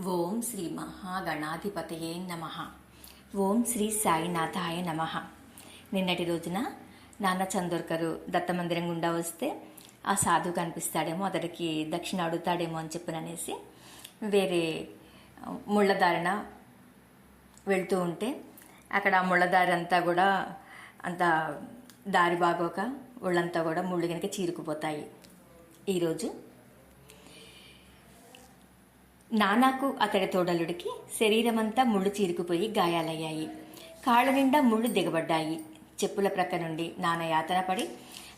ఓం శ్రీ మహాగణాధిపతయే నమ. ఓం శ్రీ సాయినాథాయ నమ. నిన్నటి రోజున నాన్న చందోర్కరు దత్తమందిరం గుండా వస్తే ఆ సాధువు కనిపిస్తాడేమో అతడికి దక్షిణ అడుగుతాడేమో అని చెప్పిననేసి వేరే ముళ్ళదారిన వెళ్తూ ఉంటే అక్కడ ఆ ముళ్ళదారి అంతా కూడా అంత దారి బాగోక ఒళ్ళంతా కూడా ముళ్ళు కనుక చీరుకుపోతాయి. ఈరోజు నానాకు అతడి తోడలుడికి శరీరమంతా ముళ్ళు చీరుకుపోయి గాయాలయ్యాయి. కాళ్ళ నిండా ముళ్ళు దిగబడ్డాయి. చెప్పుల ప్రక్క నుండి నాన్న యాతన పడి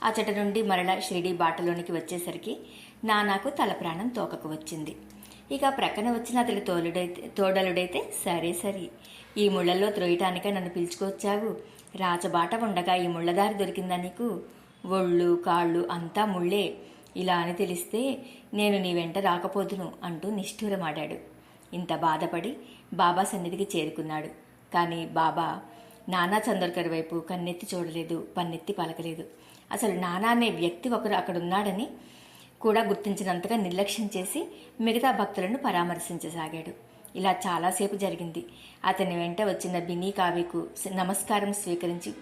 అచట నుండి మరల షిరిడి బాటలోనికి వచ్చేసరికి నానాకు తల ప్రాణం తోకకు వచ్చింది. ఇక ప్రక్కన వచ్చిన అతడి తోలుడైతే తోడలుడైతే సరే సరే ఈ ముళ్ళల్లో త్రోయటానికే నన్ను పిలుచుకొచ్చావు. రాచబాట ఉండగా ఈ ముళ్ళదారి దొరికిందా నీకు? ఒళ్ళు కాళ్ళు అంతా ముళ్ళే. ఇలా అని తెలిస్తే నేను నీ వెంట రాకపోదును అంటూ నిష్ఠూరమాడాడు. ఇంత బాధపడి బాబా సన్నిధికి చేరుకున్నాడు. కానీ బాబా నానా చందర్కర్ వైపు కన్నెత్తి చూడలేదు పన్నెత్తి పలకలేదు. అసలు నానా అనే వ్యక్తి ఒకరు అక్కడున్నాడని కూడా గుర్తించినంతగా నిర్లక్ష్యం చేసి మిగతా భక్తులను పరామర్శించసాగాడు. ఇలా చాలాసేపు జరిగింది. అతని వెంట వచ్చిన బినీ కావ్యకు నమస్కారం స్వీకరించి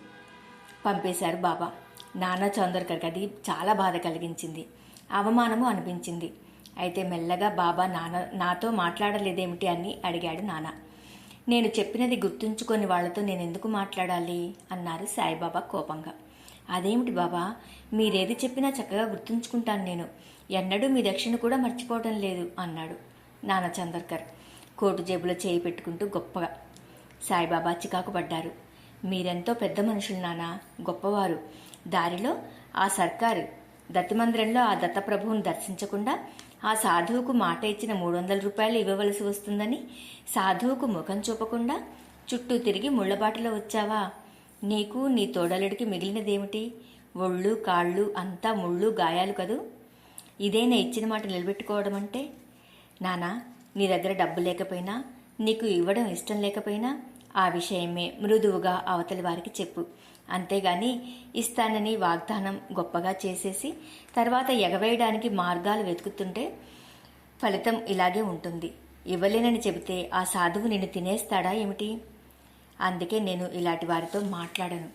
పంపేశారు బాబా. నానా చౌందర్కర్కి అది చాలా బాధ కలిగించింది. అవమానము అనిపించింది. అయితే మెల్లగా బాబా నాన్న నాతో మాట్లాడలేదేమిటి అని అడిగాడు నాన్న. నేను చెప్పినది గుర్తుంచుకొని వాళ్ళతో నేను ఎందుకు మాట్లాడాలి? అన్నారు సాయిబాబా కోపంగా. అదేమిటి బాబా? మీరేది చెప్పినా చక్కగా గుర్తుంచుకుంటాను నేను. ఎన్నడూ మీ దక్షిణ కూడా మర్చిపోవడం లేదు అన్నాడు నాన్న చందర్కర్. కోటు జేబులో చేయి పెట్టుకుంటూ గొప్పగా. సాయిబాబా చికాకు పడ్డారు. మీరెంతో పెద్ద మనుషులు నానా గొప్పవారు. దారిలో ఆ సర్కారు దత్తమందిరంలో ఆ దత్తప్రభువును దర్శించకుండా ఆ సాధువుకు మాట ఇచ్చిన మూడు వందల రూపాయలు ఇవ్వవలసి వస్తుందని సాధువుకు ముఖం చూపకుండా చుట్టూ తిరిగి ముళ్ళబాటలో వచ్చావా? నీకు నీ తోడలుడికి మిగిలినదేమిటి? ఒళ్ళు కాళ్ళు అంతా ముళ్ళు గాయాలు కదూ? ఇదేనా ఇచ్చిన మాట నిలబెట్టుకోవడం అంటే? నానా నీ దగ్గర డబ్బు లేకపోయినా నీకు ఇవ్వడం ఇష్టం లేకపోయినా ఆ విషయమే మృదువుగా అవతలి వారికి చెప్పు. అంతేగాని ఇస్తానని వాగ్దానం గొప్పగా చేసేసి తర్వాత ఎగవేయడానికి మార్గాలు వెతుకుతుంటే ఫలితం ఇలాగే ఉంటుంది. ఇవ్వలేనని చెబితే ఆ సాధువు నిన్ను తినేస్తాడా ఏమిటి? అందుకే నేను ఇలాంటి వారితో మాట్లాడను.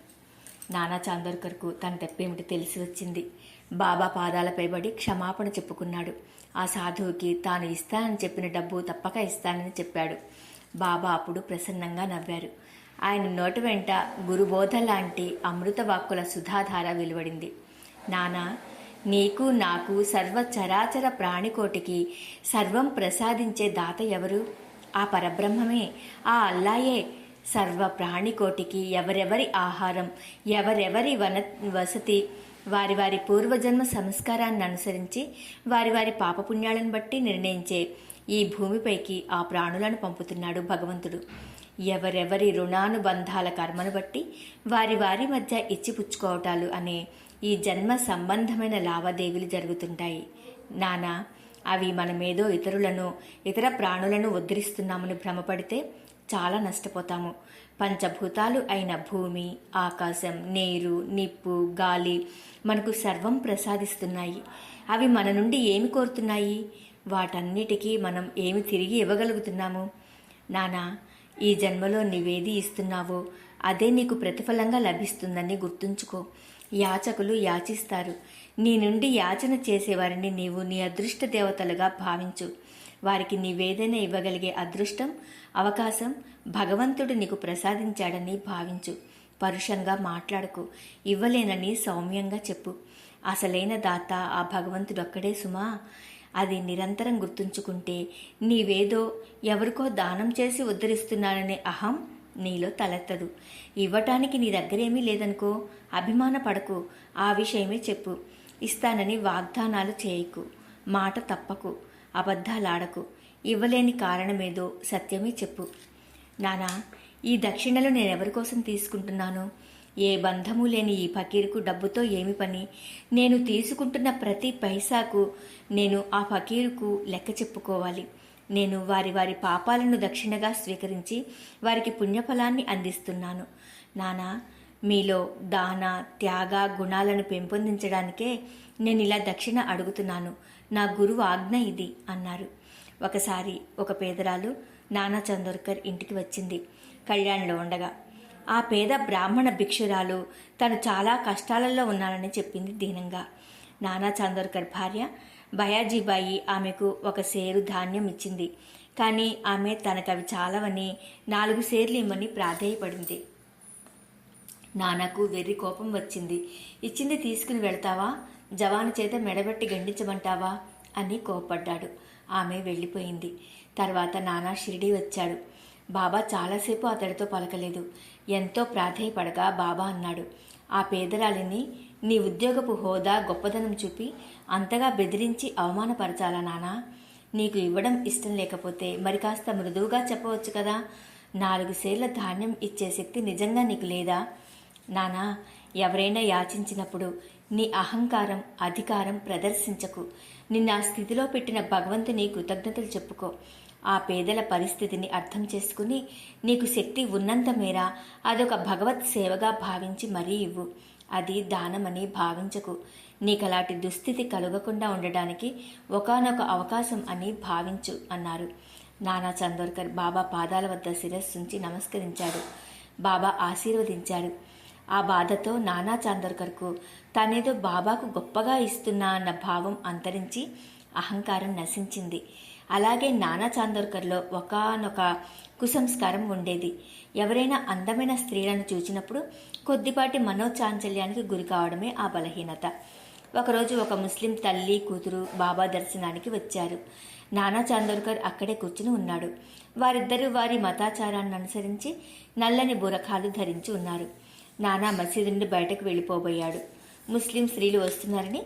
నానా చాందోర్కర్కు తన తప్పేమిటి తెలిసి వచ్చింది. బాబా పాదాలపై పడి క్షమాపణ చెప్పుకున్నాడు. ఆ సాధువుకి తాను ఇస్తానని చెప్పిన డబ్బు తప్పక ఇస్తానని చెప్పాడు. బాబా అప్పుడు ప్రసన్నంగా నవ్వారు. ఆయన నోటి వెంట గురుబోధ లాంటి అమృత వాక్కుల సుధాధార వెలువడింది. నానా నీకు నాకు సర్వ చరాచర ప్రాణికోటికి సర్వం ప్రసాదించే దాత ఎవరు? ఆ పరబ్రహ్మమే ఆ అల్లాయే. సర్వ ప్రాణికోటికి ఎవరెవరి ఆహారం ఎవరెవరి వన వసతి వారి వారి పూర్వజన్మ సంస్కారాన్ని అనుసరించి వారి వారి పాపపుణ్యాలను బట్టి నిర్ణయించే ఈ భూమిపైకి ఆ ప్రాణులను పంపుతున్నాడు భగవంతుడు. ఎవరెవరి రుణానుబంధాల కర్మను బట్టి వారి వారి మధ్య ఇచ్చిపుచ్చుకోవటాలు అనే ఈ జన్మ సంబంధమైన లావాదేవీలు జరుగుతుంటాయి. నానా అవి మనమేదో ఇతరులను ఇతర ప్రాణులను ఉద్ధరిస్తున్నామని భ్రమపడితే చాలా నష్టపోతాము. పంచభూతాలు అయిన భూమి ఆకాశం నీరు నిప్పు గాలి మనకు సర్వం ప్రసాదిస్తున్నాయి. అవి మన నుండి ఏమి కోరుతున్నాయి? వాటన్నిటికీ మనం ఏమి తిరిగి ఇవ్వగలుగుతున్నాము? నానా ఈ జన్మలో నీవేది ఇస్తున్నావో. అదే నీకు ప్రతిఫలంగా లభిస్తుందని గుర్తుంచుకో. యాచకులు యాచిస్తారు. నీ నుండి యాచన చేసేవారిని నీవు నీ అదృష్ట దేవతలుగా భావించు. వారికి నీవేదైనా ఇవ్వగలిగే అదృష్టం అవకాశం భగవంతుడు నీకు ప్రసాదించాడని భావించు. పరుషంగా మాట్లాడకు. ఇవ్వలేనని సౌమ్యంగా చెప్పు. అసలైన దాత ఆ భగవంతుడు అక్కడే సుమా. అది నిరంతరం గుర్తుంచుకుంటే నీవేదో ఎవరికో దానం చేసి ఉద్ధరిస్తున్నాననే అహం నీలో తలెత్తదు. ఇవ్వటానికి నీ దగ్గరేమీ లేదనుకో అభిమాన పడకు. ఆ విషయమే చెప్పు. ఇస్తానని వాగ్దానాలు చేయకు. మాట తప్పకు. అబద్ధాలాడకు. ఇవ్వలేని కారణమేదో సత్యమే చెప్పు. నానా ఈ దక్షిణలు నేనెవరి కోసం తీసుకుంటున్నాను? ఏ బంధము లేని ఈ ఫకీరుకు డబ్బుతో ఏమి పని? నేను తీసుకుంటున్న ప్రతి పైసాకు నేను ఆ ఫకీరుకు లెక్క చెప్పుకోవాలి. నేను వారి వారి పాపాలను దక్షిణగా స్వీకరించి వారికి పుణ్యఫలాన్ని అందిస్తున్నాను. నానా మీలో దాన త్యాగ గుణాలను పెంపొందించడానికే నేను ఇలా దక్షిణ అడుగుతున్నాను. నా గురువు ఆజ్ఞ ఇది అన్నారు. ఒకసారి ఒక పేదరాలు నానా చందోర్కర్ ఇంటికి వచ్చింది. కళ్యాణ్లో ఉండగా ఆ పేద బ్రాహ్మణ భిక్షురాలు తను చాలా కష్టాలలో ఉన్నానని చెప్పింది దీనంగా. నానా చందోర్కర్ భార్య బయాజీబాయి ఆమెకు ఒక సేరు ధాన్యం ఇచ్చింది. కానీ ఆమె తనకవి చాలవని నాలుగు సేర్లు ఇమ్మని ప్రాధేయపడింది. నాన్నకు వెర్రి కోపం వచ్చింది. ఇచ్చింది తీసుకుని వెళ్తావా? జవాను చేత మెడబెట్టి గండించమంటావా? అని కోపడ్డాడు ఆమె వెళ్ళిపోయింది. తర్వాత నానా షిరిడి వచ్చాడు. బాబా చాలాసేపు అతడితో పలకలేదు. ఎంతో ప్రాధేయపడగా బాబా అన్నాడు ఆ పేదరాలిని నీ ఉద్యోగపు హోదా గొప్పదనం చూపి అంతగా బెదిరించి అవమానపరచాలా నానా? నీకు ఇవ్వడం ఇష్టం లేకపోతే మరి కాస్త మృదువుగా చెప్పవచ్చు కదా? నాలుగు సేర్ల ధాన్యం ఇచ్చే శక్తి నిజంగా నీకు లేదా? నానా ఎవరైనా యాచించినప్పుడు నీ అహంకారం అధికారం ప్రదర్శించకు. నిన్న ఆ స్థితిలో పెట్టిన భగవంతుని కృతజ్ఞతలు చెప్పుకో. ఆ పేదల పరిస్థితిని అర్థం చేసుకుని నీకు శక్తి ఉన్నంత మేర అదొక భగవత్ సేవగా భావించి మరీ ఇవ్వు. అది దానమని భావించకు. నీకలాంటి దుస్థితి కలగకుండా ఉండడానికి ఒకానొక అవకాశం అని భావించు అన్నారు. నానా చందోర్కర్ బాబా పాదాల వద్ద శిరస్సుంచి నమస్కరించాడు. బాబా ఆశీర్వదించాడు. ఆ బాధతో నానా చాందోర్కర్కు తానేదో బాబాకు గొప్పగా ఇస్తున్నా అన్న భావం అంతరించి అహంకారం నశించింది. అలాగే నానా చాందోర్కర్లో ఒకనొక కుసంస్కారం ఉండేది. ఎవరైనా అందమైన స్త్రీలను చూచినప్పుడు కొద్దిపాటి మనోచాంచల్యానికి గురి కావడమే ఆ బలహీనత. ఒకరోజు ఒక ముస్లిం తల్లి కూతురు బాబా దర్శనానికి వచ్చారు. నానా చాందోర్కర్ అక్కడే కూర్చుని ఉన్నాడు. వారిద్దరూ వారి మతాచారాన్ని అనుసరించి నల్లని బురఖాలు ధరించి ఉన్నారు. నానా మసీదు నుండి బయటకు వెళ్ళిపోబోయాడు. ముస్లిం స్త్రీలు వస్తున్నారని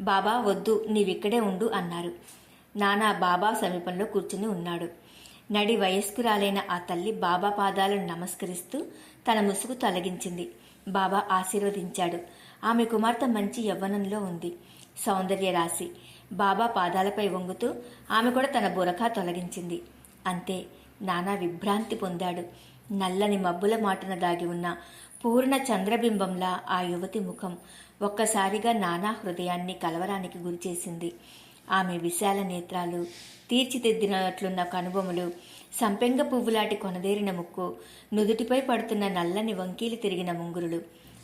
బాబా వద్దు నీవిక్కడే ఉండు అన్నారు. నానా బాబా సమీపంలో కూర్చుని ఉన్నాడు. నడి వయస్కురాలైన ఆ తల్లి బాబా పాదాలను నమస్కరిస్తూ తన ముసుగు తొలగించింది. బాబా ఆశీర్వదించాడు. ఆమె కుమార్తె మంచి యవ్వనంలో ఉంది. సౌందర్య రాశి. బాబా పాదాలపై వంగుతూ ఆమె కూడా తన బురఖా తొలగించింది. అంతే నానా విభ్రాంతి పొందాడు. నల్లని మబ్బుల మాటున దాగి ఉన్న పూర్ణ చంద్రబింబంలా ఆ యువతి ముఖం ఒక్కసారిగా నానా హృదయాన్ని కలవరానికి గురిచేసింది ఆమె విశాల నేత్రాలు తీర్చిదిద్దినట్లున్న కనుబొమలు సంపెంగ పువ్వులాటి కొనదేరిన ముక్కు నుదుటిపై పడుతున్న నల్లని వంకీలు తిరిగిన ముంగురులు.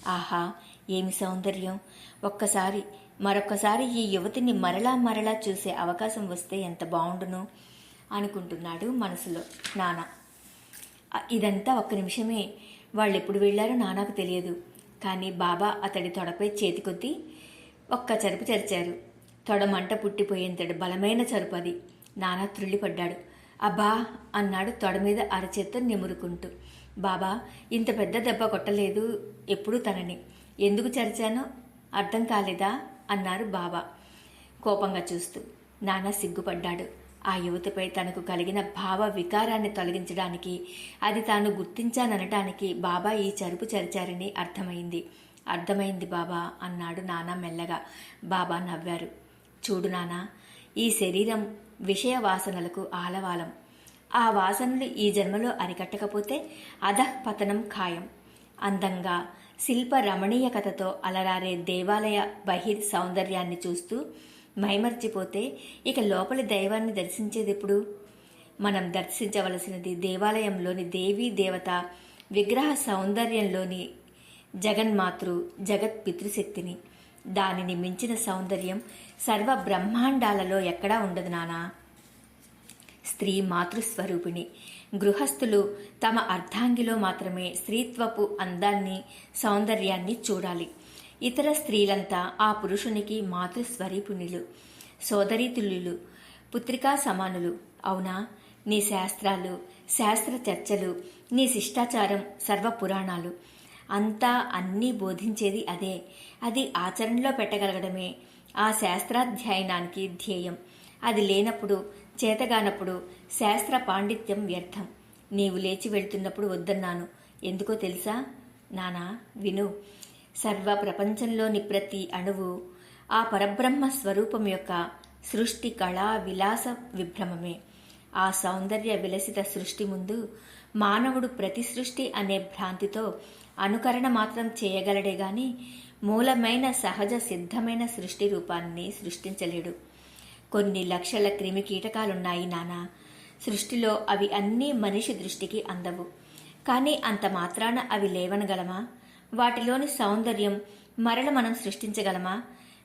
ఆహా ఏమి సౌందర్యం! ఒక్కసారి మరొక్కసారి ఈ యువతిని మరలా మరలా చూసే అవకాశం వస్తే ఎంత బాగుండును అనుకుంటున్నాడు మనసులో నానా. ఇదంతా ఒక్క నిమిషమే. వాళ్ళు ఎప్పుడు వెళ్ళారో నానాకు తెలియదు. కానీ బాబా అతడి తొడపై చేతికొద్ది ఒక్క చరుపు చరిచారు తొడ మంట పుట్టిపోయేంతటి బలమైన చరుపు అది. నానా త్రుళ్ళిపడ్డాడు. అబ్బా అన్నాడు తొడ మీద అరచేత్తో నిమురుకుంటూ. బాబా ఇంత పెద్ద దెబ్బ కొట్టలేదు ఎప్పుడూ తనని. ఎందుకు చరిచానో అర్థం కాలేదా? అన్నారు బాబా కోపంగా చూస్తూ. నాన్న సిగ్గుపడ్డాడు. ఆ యువతిపై తనకు కలిగిన భావ వికారాన్ని తొలగించడానికి అది తాను గుర్తించాననటానికి బాబా ఈ చరుపు చరిచారని అర్థమైంది. అర్థమైంది బాబా అన్నాడు నానా మెల్లగా. బాబా నవ్వారు. చూడు నానా ఈ శరీరం విషయ వాసనలకు ఆలవాలం. ఆ వాసనలు ఈ జన్మలో అరికట్టకపోతే అధః పతనం ఖాయం. అందంగా శిల్ప రమణీయకతతో అలరారే దేవాలయ బహిర్ సౌందర్యాన్ని చూస్తూ మైమర్చిపోతే ఇక లోపలి దైవాన్ని దర్శించేదెప్పుడు? మనం దర్శించవలసినది దేవాలయంలోని దేవీ దేవత విగ్రహ సౌందర్యంలోని జగన్మాతృ జగత్ పితృశక్తిని. దానిని మించిన సౌందర్యం సర్వ బ్రహ్మాండాలలో ఎక్కడా ఉండదు నానా. స్త్రీ మాతృస్వరూపిణి. గృహస్థులు తమ అర్ధాంగిలో మాత్రమే స్త్రీత్వపు అందాన్ని సౌందర్యాన్ని చూడాలి. ఇతర స్త్రీలంతా ఆ పురుషునికి మాతృస్వరూపిణులు సోదరీతుల్యులు పుత్రికా సమానులు. అవునా? నీ శాస్త్రాలు శాస్త్ర చర్చలు నీ శిష్టాచారం సర్వ పురాణాలు అంతా అన్నీ బోధించేది అదే. అది ఆచరణలో పెట్టగలగడమే. ఆ శాస్త్రాధ్యయనానికి ధ్యేయం. అది లేనప్పుడు చేతగానప్పుడు శాస్త్ర పాండిత్యం వ్యర్థం. నీవు లేచి వెళ్తున్నప్పుడు వద్దన్నాను. ఎందుకో తెలుసా? నానా విను. సర్వ ప్రపంచంలోని ప్రతి అణువు ఆ పరబ్రహ్మ స్వరూపం యొక్క సృష్టి కళా విలాస విభ్రమమే. ఆ సౌందర్య విలసిత సృష్టి ముందు మానవుడు ప్రతి సృష్టి అనే భ్రాంతితో అనుకరణ మాత్రం చేయగలడే గాని మూలమైన సహజ సిద్ధమైన సృష్టి రూపాన్ని సృష్టించలేడు. కొన్ని లక్షల క్రిమి కీటకాలున్నాయి నానా. సృష్టిలో అవి అన్నీ మనిషి దృష్టికి అందవు. కానీ అంత మాత్రాన అవి లేవనగలమా? వాటిలోని సౌందర్యం మరల మనం సృష్టించగలమా?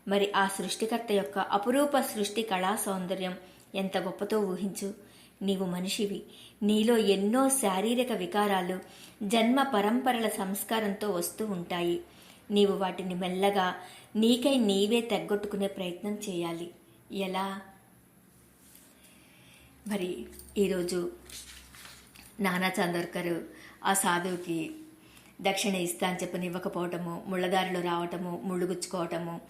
మరి ఆ సృష్టికర్త యొక్క అపురూప సృష్టి కళా సౌందర్యం ఎంత గొప్పతో ఊహించు? నీవు మనిషివి. నీలో ఎన్నో శారీరక వికారాలు జన్మ పరంపరల సంస్కారంతో వస్తూ ఉంటాయి. నీవు వాటిని మెల్లగా నీకై నీవే తగ్గొట్టుకునే ప్రయత్నం చేయాలి. ఎలా? మరి ఈరోజు నానా చందోర్కర్ ఆ సాధువుకి దక్షిణ ఇస్తా అని చెప్పని ఇవ్వకపోవటము ముళ్ళదారిలో రావటము ముళ్ళుగుచ్చుకోవటము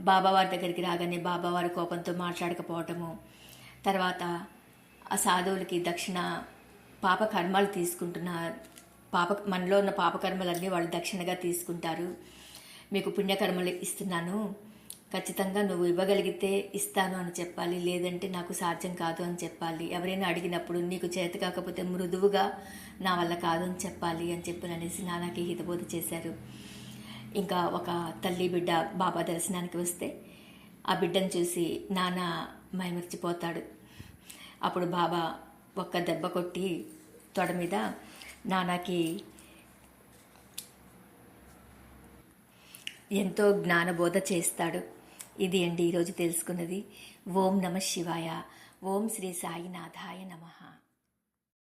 బాబావారి దగ్గరికి రాగానే బాబావారి కోపంతో మాట్లాడకపోవటము. తర్వాత ఆ సాధువులకి దక్షిణ పాప కర్మాలు తీసుకుంటున్న పాప మనలో ఉన్న పాపకర్మలన్నీ వాళ్ళు దక్షిణగా తీసుకుంటారు. మీకు పుణ్యకర్మలు ఇస్తున్నాను. ఖచ్చితంగా నువ్వు ఇవ్వగలిగితే ఇస్తాను అని చెప్పాలి లేదంటే నాకు సాధ్యం కాదు అని చెప్పాలి. ఎవరైనా అడిగినప్పుడు నీకు చేత కాకపోతే మృదువుగా నా వల్ల కాదు అని చెప్పాలి అని చెప్పి అనేసి నాన్నకి హితబోధ చేశారు. ఇంకా ఒక తల్లి బిడ్డ బాబా దర్శనానికి వస్తే ఆ బిడ్డను చూసి నాన్న మైమర్చిపోతాడు. అప్పుడు బాబా ఒక్క దెబ్బ కొట్టి తొడ మీద నాన్నకి ఎంతో జ్ఞానబోధ చేస్తాడు. ఇది అండి ఈరోజు తెలుసుకున్నది. ఓం నమ శివాయ. ఓం శ్రీ సాయినాథాయ నమః.